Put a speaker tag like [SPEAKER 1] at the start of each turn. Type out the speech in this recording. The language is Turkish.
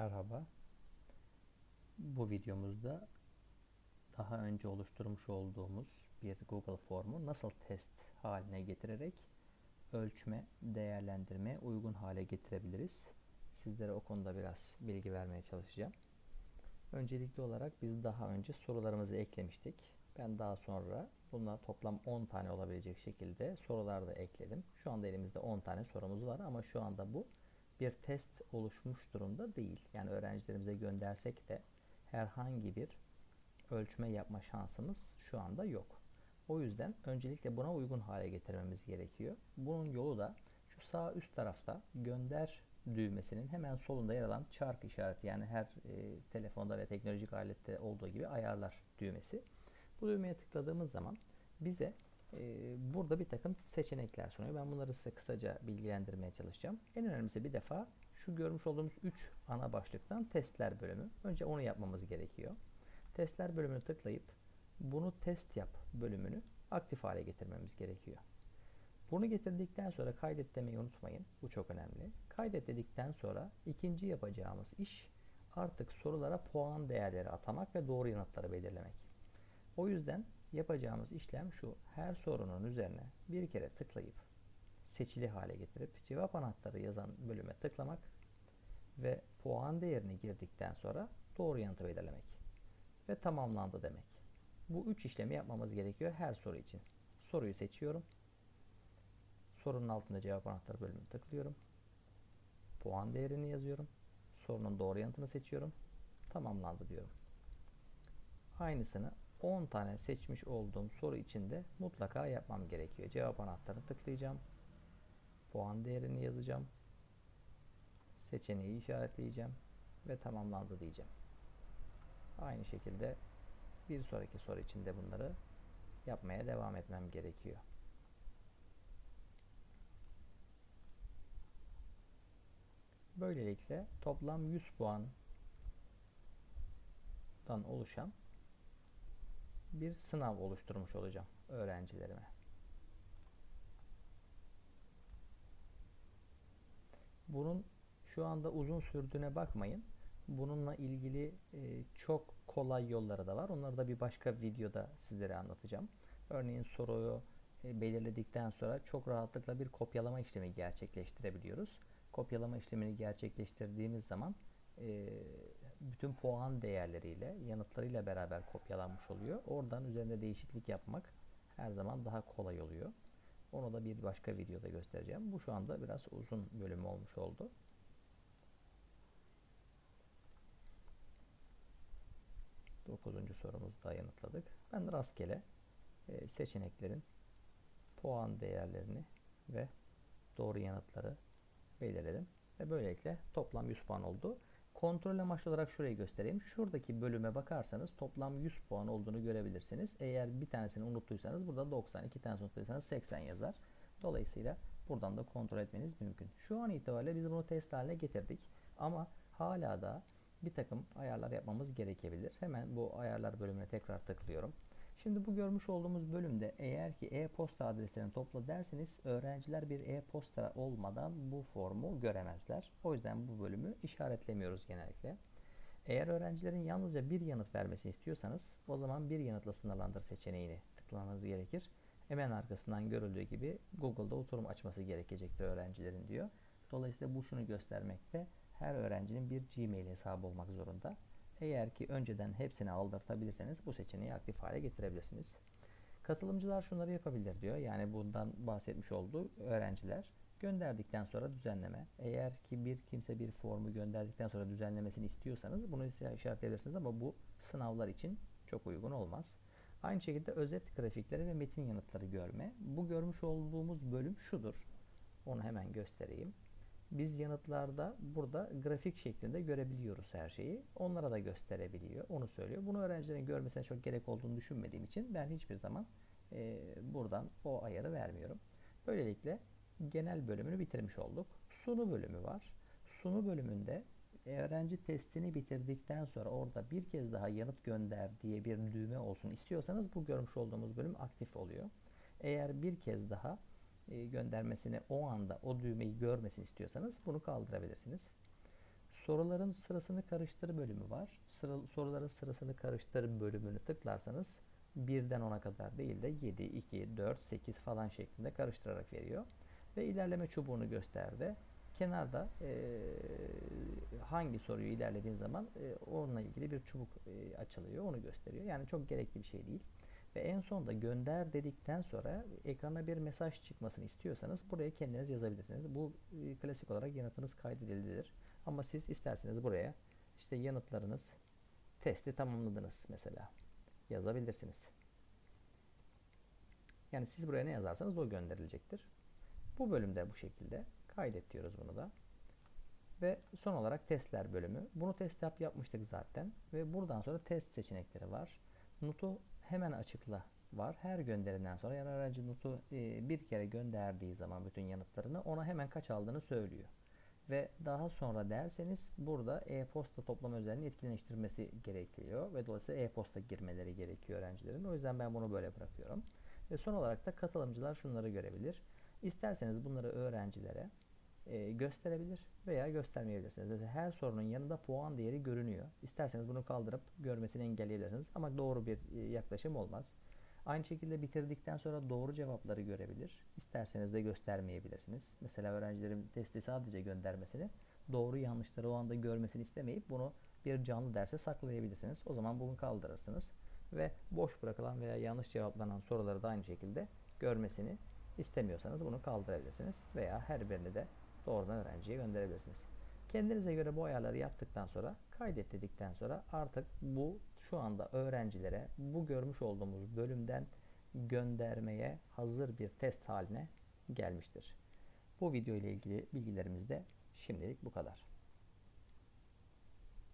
[SPEAKER 1] Merhaba. Bu videomuzda daha önce oluşturmuş olduğumuz bir Google formu nasıl test haline getirerek ölçme, değerlendirme uygun hale getirebiliriz. Sizlere o konuda biraz bilgi vermeye çalışacağım. Öncelikli olarak biz daha önce sorularımızı eklemiştik. Ben daha sonra bunlar toplam 10 tane olabilecek şekilde sorular da ekledim. Şu anda elimizde 10 tane sorumuz var ama şu anda bu bir test oluşmuş durumda değil. Yani öğrencilerimize göndersek de herhangi bir ölçme yapma şansımız şu anda yok. O yüzden öncelikle buna uygun hale getirmemiz gerekiyor. Bunun yolu da şu sağ üst tarafta gönder düğmesinin hemen solunda yer alan çark işareti yani her e, telefonda ve teknolojik alette olduğu gibi ayarlar düğmesi. Bu düğmeye tıkladığımız zaman bize burada bir takım seçenekler sunuyor. Ben bunları size kısaca bilgilendirmeye çalışacağım. En önemlisi bir defa şu görmüş olduğumuz 3 ana başlıktan testler bölümü. Önce onu yapmamız gerekiyor. Testler bölümünü tıklayıp bunu test yap bölümünü aktif hale getirmemiz gerekiyor. Bunu getirdikten sonra kaydet demeyi unutmayın. Bu çok önemli. Kaydet dedikten sonra ikinci yapacağımız iş artık sorulara puan değerleri atamak ve doğru yanıtları belirlemek. O yüzden yapacağımız işlem şu. Her sorunun üzerine bir kere tıklayıp seçili hale getirip cevap anahtarı yazan bölüme tıklamak ve puan değerini girdikten sonra doğru yanıtı belirlemek ve tamamlandı demek. Bu üç işlemi yapmamız gerekiyor her soru için. Soruyu seçiyorum. Sorunun altında cevap anahtarı bölümünü tıklıyorum. Puan değerini yazıyorum. Sorunun doğru yanıtını seçiyorum. Tamamlandı diyorum. Aynısını 10 tane seçmiş olduğum soru içinde mutlaka yapmam gerekiyor. Cevap anahtarını tıklayacağım. Puan değerini yazacağım. Seçeneği işaretleyeceğim ve tamamlandı diyeceğim. Aynı şekilde bir sonraki soru içinde bunları yapmaya devam etmem gerekiyor. Böylelikle toplam 100 puandan oluşan bir sınav oluşturmuş olacağım öğrencilerime. Bunun şu anda uzun sürdüğüne bakmayın. Bununla ilgili e, çok kolay yolları da var. Onları da bir başka videoda sizlere anlatacağım. Örneğin soruyu e, belirledikten sonra çok rahatlıkla bir kopyalama işlemi gerçekleştirebiliyoruz. Kopyalama işlemini gerçekleştirdiğimiz zaman e, bütün puan değerleriyle, yanıtlarıyla beraber kopyalanmış oluyor. Oradan üzerinde değişiklik yapmak her zaman daha kolay oluyor. Onu da bir başka videoda göstereceğim. Bu şu anda biraz uzun bölüm olmuş oldu. Dokuzuncu sorumuzu da yanıtladık. Ben rastgele e, seçeneklerin puan değerlerini ve doğru yanıtları belirledim. Ve böylelikle toplam 100 puan oldu. Kontrol amaçlı olarak şurayı göstereyim. Şuradaki bölüme bakarsanız toplam 100 puan olduğunu görebilirsiniz. Eğer bir tanesini unuttuysanız burada 90, iki tanesini unuttuysanız 80 yazar. Dolayısıyla buradan da kontrol etmeniz mümkün. Şu an itibariyle biz bunu test haline getirdik. Ama hala da bir takım ayarlar yapmamız gerekebilir. Hemen bu ayarlar bölümüne tekrar tıklıyorum. Şimdi bu görmüş olduğumuz bölümde eğer ki e-posta adreslerini topla derseniz öğrenciler bir e-posta olmadan bu formu göremezler. O yüzden bu bölümü işaretlemiyoruz genellikle. Eğer öğrencilerin yalnızca bir yanıt vermesini istiyorsanız o zaman bir yanıtla sınırlandır seçeneğini tıklamanız gerekir. Hemen arkasından görüldüğü gibi Google'da oturum açması gerekecektir öğrencilerin diyor. Dolayısıyla bu şunu göstermekte her öğrencinin bir Gmail hesabı olmak zorunda. Eğer ki önceden hepsini aldırtabilirseniz bu seçeneği aktif hale getirebilirsiniz. Katılımcılar şunları yapabilir diyor. Yani bundan bahsetmiş olduğu öğrenciler gönderdikten sonra düzenleme. Eğer ki bir kimse bir formu gönderdikten sonra düzenlemesini istiyorsanız bunu işaretleyebilirsiniz ama bu sınavlar için çok uygun olmaz. Aynı şekilde özet grafikleri ve metin yanıtları görme. Bu görmüş olduğumuz bölüm şudur. Onu hemen göstereyim. Biz yanıtlarda burada grafik şeklinde görebiliyoruz her şeyi. Onlara da gösterebiliyor. Onu söylüyor. Bunu öğrencilerin görmesine çok gerek olduğunu düşünmediğim için ben hiçbir zaman e, buradan o ayarı vermiyorum. Böylelikle genel bölümünü bitirmiş olduk. Sunu bölümü var. Sunu bölümünde öğrenci testini bitirdikten sonra orada bir kez daha yanıt gönder diye bir düğme olsun istiyorsanız bu görmüş olduğumuz bölüm aktif oluyor. Eğer bir kez daha e, göndermesini o anda o düğmeyi görmesini istiyorsanız bunu kaldırabilirsiniz. soruların sırasını karıştır bölümü var. Sıra, soruların sırasını karıştır bölümünü tıklarsanız birden 10'a kadar değil de 7, 2, 4, 8 falan şeklinde karıştırarak veriyor. Ve ilerleme çubuğunu gösterdi. Kenarda e, hangi soruyu ilerlediğin zaman e, onunla ilgili bir çubuk e, açılıyor. Onu gösteriyor. Yani çok gerekli bir şey değil. Ve en sonunda gönder dedikten sonra ekrana bir mesaj çıkmasını istiyorsanız buraya kendiniz yazabilirsiniz. Bu e, klasik olarak yanıtınız kaydedildidir. Ama siz isterseniz buraya işte yanıtlarınız testi tamamladınız mesela yazabilirsiniz. Yani siz buraya ne yazarsanız o gönderilecektir. Bu bölümde bu şekilde kaydet diyoruz bunu da. Ve son olarak testler bölümü. Bunu test yap yapmıştık zaten. Ve buradan sonra test seçenekleri var. Notu hemen açıkla var. Her gönderiden sonra yani öğrenci notu e, bir kere gönderdiği zaman bütün yanıtlarını ona hemen kaç aldığını söylüyor. Ve daha sonra derseniz burada e-posta toplama özelliğini etkinleştirmesi gerekiyor. Ve dolayısıyla e-posta girmeleri gerekiyor öğrencilerin. O yüzden ben bunu böyle bırakıyorum. Ve son olarak da katılımcılar şunları görebilir. İsterseniz bunları öğrencilere e, gösterebilir veya göstermeyebilirsiniz. Mesela her sorunun yanında puan değeri görünüyor. İsterseniz bunu kaldırıp görmesini engelleyebilirsiniz ama doğru bir e, yaklaşım olmaz. Aynı şekilde bitirdikten sonra doğru cevapları görebilir. İsterseniz de göstermeyebilirsiniz. Mesela öğrencilerin testi sadece göndermesini, doğru yanlışları o anda görmesini istemeyip bunu bir canlı derse saklayabilirsiniz. O zaman bunu kaldırırsınız ve boş bırakılan veya yanlış cevaplanan soruları da aynı şekilde görmesini istemiyorsanız bunu kaldırabilirsiniz veya her birini de doğrudan öğrenciye gönderebilirsiniz. Kendinize göre bu ayarları yaptıktan sonra kaydet dedikten sonra artık bu şu anda öğrencilere bu görmüş olduğumuz bölümden göndermeye hazır bir test haline gelmiştir. Bu video ile ilgili bilgilerimiz de şimdilik bu kadar.